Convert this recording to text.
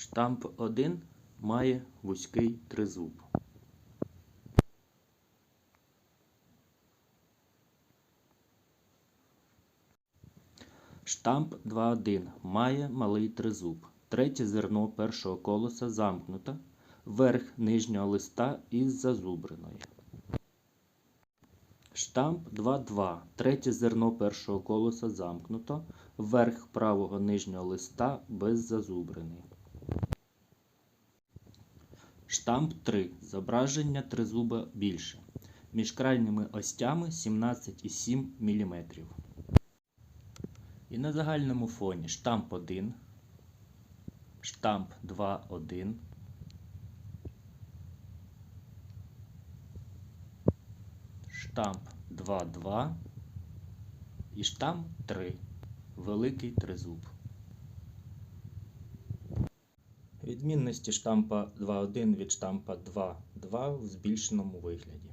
Штамп 1 має вузький тризуб. Штамп 2.1 має малий тризуб. Третє зерно першого колоса замкнуто. Верх нижнього листа із зазубриною. Штамп 2.2. Третє зерно першого колоса замкнуто. Верх правого нижнього листа без зазубрини. Штамп 3. Зображення тризуба більше. Між крайніми остями 17,7 мм. І на загальному фоні штамп 1, штамп 2.1, штамп 2.2 і штамп 3. Великий тризуб. Відмінності штампа 2.1 від штампа 2.2 в збільшеному вигляді.